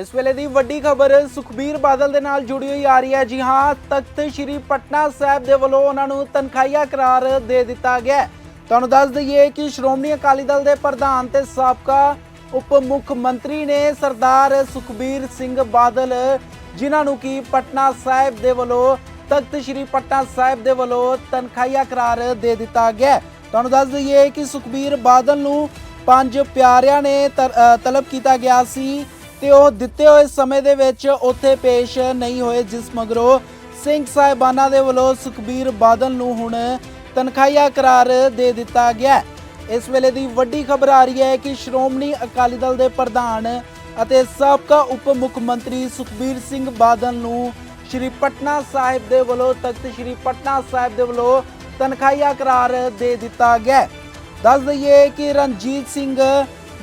ਇਸ ਵੇਲੇ ਦੀ ਵੱਡੀ ਖਬਰ ਸੁਖਬੀਰ ਬਾਦਲ ਦੇ ਨਾਲ ਜੁੜੀ ਹੋਈ ਆ ਰਹੀ ਹੈ। ਜੀ ਹਾਂ, ਤਖਤ ਸ੍ਰੀ ਪਟਨਾ ਸਾਹਿਬ ਦੇ ਵੱਲੋਂ ਉਹਨਾਂ ਨੂੰ ਤਨਖਾਹੀਆ ਕਰਾਰ ਦੇ ਦਿੱਤਾ ਗਿਆ ਤੁਹਾਨੂੰ ਦੱਸ ਦਈਏ ਕਿ ਸ਼੍ਰੋਮਣੀ ਅਕਾਲੀ ਦਲ ਦੇ ਪ੍ਰਧਾਨ ਤੇ ਸਾਬਕਾ ਉਪ ਮੁੱਖ ਮੰਤਰੀ ਨੇ ਸਰਦਾਰ ਸੁਖਬੀਰ ਸਿੰਘ ਬਾਦਲ, ਜਿਨ੍ਹਾਂ ਨੂੰ ਕਿ ਪਟਨਾ ਸਾਹਿਬ ਦੇ ਵੱਲੋਂ, ਤਖਤ ਸ੍ਰੀ ਪਟਨਾ ਸਾਹਿਬ ਦੇ ਵੱਲੋਂ ਤਨਖਾਹੀਆ ਕਰਾਰ ਦੇ ਦਿੱਤਾ ਗਿਆ ਤੁਹਾਨੂੰ ਦੱਸ ਦਈਏ ਕਿ ਸੁਖਬੀਰ ਬਾਦਲ ਨੂੰ ਪੰਜ ਪਿਆਰਿਆਂ ਨੇ ਤ- ਤਲਬ ਕੀਤਾ ਗਿਆ ਸੀ। ਤੇ ਉਹ ਦਿੱਤੇ ਹੋਏ ਸਮੇਂ ਦੇ ਵਿੱਚ ਉੱਥੇ ਪੇਸ਼ ਨਹੀਂ ਹੋਏ, ਜਿਸ ਮਗਰੋਂ ਸਿੰਘ ਸਾਹਿਬਾਨਾਂ ਦੇ ਵੱਲੋਂ ਸੁਖਬੀਰ ਬਾਦਲ ਨੂੰ ਹੁਣ ਤਨਖਾਹੀਆ ਕਰਾਰ ਦੇ ਦਿੱਤਾ ਗਿਆ ਇਸ ਵੇਲੇ ਦੀ ਵੱਡੀ ਖਬਰ ਆ ਰਹੀ ਹੈ ਕਿ ਸ਼੍ਰੋਮਣੀ ਅਕਾਲੀ ਦਲ ਦੇ ਪ੍ਰਧਾਨ ਅਤੇ ਸਾਬਕਾ ਉਪ ਮੁੱਖ ਮੰਤਰੀ ਸੁਖਬੀਰ ਸਿੰਘ ਬਾਦਲ ਨੂੰ ਸ਼੍ਰੀ ਪਟਨਾ ਸਾਹਿਬ ਦੇ ਵੱਲੋਂ ਤਖਤ ਸ਼੍ਰੀ ਪਟਨਾ ਸਾਹਿਬ ਦੇ ਵੱਲੋਂ ਤਨਖਾਹੀਆ ਕਰਾਰ ਦੇ ਦਿੱਤਾ ਗਿਆ ਦੱਸ ਦਈਏ ਕਿ ਰਣਜੀਤ ਸਿੰਘ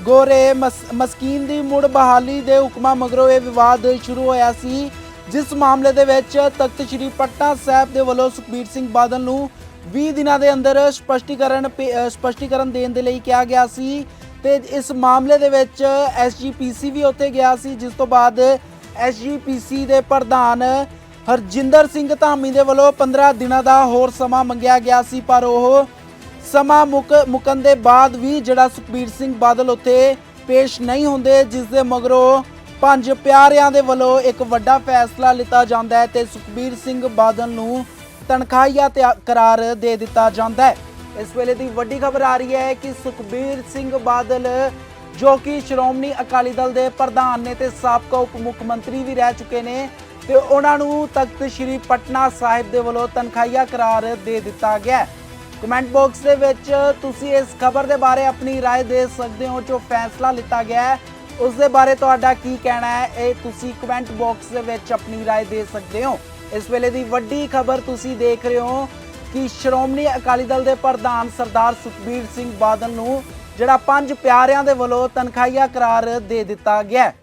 ਗੋਰੇ ਮਸ- ਮਸਕੀਨ ਦੀ ਮੁੜ ਬਹਾਲੀ ਦੇ ਹੁਕਮਾਂ ਮਗਰੋਂ ਇਹ ਵਿਵਾਦ ਸ਼ੁਰੂ ਹੋਇਆ ਸੀ ਜਿਸ ਮਾਮਲੇ ਦੇ ਵਿੱਚ ਤਖਤ ਸ੍ਰੀ ਪਟਨਾ ਸਾਹਿਬ ਦੇ ਵੱਲੋਂ ਸੁਖਬੀਰ ਸਿੰਘ ਬਾਦਲ ਨੂੰ 20 ਦਿਨਾਂ ਦੇ ਅੰਦਰ ਸਪਸ਼ਟੀਕਰਨ ਪੇ- ਅ, ਸਪਸ਼ਟੀਕਰਨ ਦੇਣ ਦੇ ਲਈ ਕਿਹਾ ਗਿਆ ਸੀ ਤੇ ਇਸ ਮਾਮਲੇ ਦੇ ਵਿੱਚ ਐਸਜੀਪੀਸੀ ਵੀ ਉੱਥੇ ਗਿਆ ਸੀ ਜਿਸ ਤੋਂ ਬਾਅਦ ਐਸਜੀਪੀਸੀ ਦੇ ਪ੍ਰਧਾਨ ਹਰਜਿੰਦਰ ਸਿੰਘ ਧਾਮੀ ਦੇ ਵੱਲੋਂ 15 ਦਿਨਾਂ ਦਾ ਹੋਰ ਸਮਾਂ ਮੰਗਿਆ ਗਿਆ ਸੀ ਪਰ ਉਹ ਸਮਾਂ ਮੁੱਕ ਮੁਕਣ ਦੇ ਬਾਅਦ ਵੀ ਜਿਹੜਾ ਸੁਖਬੀਰ ਸਿੰਘ ਬਾਦਲ ਉੱਥੇ ਪੇਸ਼ ਨਹੀਂ ਹੁੰਦੇ, ਜਿਸ ਦੇ ਮਗਰੋਂ ਪੰਜ ਪਿਆਰਿਆਂ ਦੇ ਵੱਲੋਂ ਇੱਕ ਵੱਡਾ ਫੈਸਲਾ ਲਿੱਤਾ ਜਾਂਦਾ ਹੈ ਤੇ ਸੁਖਬੀਰ ਸਿੰਘ ਬਾਦਲ ਨੂੰ ਤਨਖਾਹੀਆ ਤੇ ਕਰਾਰ ਦੇ ਦਿੱਤਾ ਜਾਂਦਾ ਹੈ। ਇਸ ਵੇਲੇ ਦੀ ਵੱਡੀ ਖਬਰ ਆ ਰਹੀ ਹੈ ਕਿ ਸੁਖਬੀਰ ਸਿੰਘ ਬਾਦਲ, ਜੋ ਕਿ ਸ਼੍ਰੋਮਣੀ ਅਕਾਲੀ ਦਲ ਦੇ ਪ੍ਰਧਾਨ ਨੇ ਤੇ ਸਾਬਕਾ ਉਪ ਮੁੱਖ ਮੰਤਰੀ ਵੀ ਰਹਿ ਚੁੱਕੇ ਨੇ, ਤੇ ਉਹਨਾਂ ਨੂੰ ਤਖਤ ਸ੍ਰੀ ਪਟਨਾ ਸਾਹਿਬ ਦੇ ਵੱਲੋਂ ਤਨਖਾਹੀਆ ਕਰਾਰ ਦੇ ਦਿੱਤਾ ਗਿਆ ਹੈ। ਕਮੈਂਟ ਬਾਕਸ ਦੇ ਵਿੱਚ ਤੁਸੀਂ ਇਸ ਖਬਰ ਦੇ ਬਾਰੇ ਆਪਣੀ رائے ਦੇ ਸਕਦੇ ਹੋ ਜੋ ਫੈਸਲਾ ਲਿੱਤਾ ਗਿਆ ਹੈ ਉਸ ਦੇ ਬਾਰੇ ਤੁਹਾਡਾ ਕੀ ਕਹਿਣਾ ਹੈ ਇਹ ਤੁਸੀਂ ਕਮੈਂਟ ਬਾਕਸ ਦੇ ਵਿੱਚ ਆਪਣੀ رائے ਦੇ ਸਕਦੇ ਹੋ ਇਸ ਵੇਲੇ ਦੀ ਵੱਡੀ ਖਬਰ ਤੁਸੀਂ ਦੇਖ ਰਹੇ ਹੋ ਕਿ ਸ਼੍ਰੋਮਣੀ ਅਕਾਲੀ ਦਲ ਦੇ ਪ੍ਰਧਾਨ ਸਰਦਾਰ ਸੁਖਬੀਰ ਸਿੰਘ ਬਾਦਲ ਨੂੰ ਜਿਹੜਾ ਪੰਜ ਪਿਆਰਿਆਂ ਦੇ ਵੱਲੋਂ ਤਨਖਾਹੀਆ ਕਰਾਰ ਦੇ ਦਿੱਤਾ ਗਿਆ ਹੈ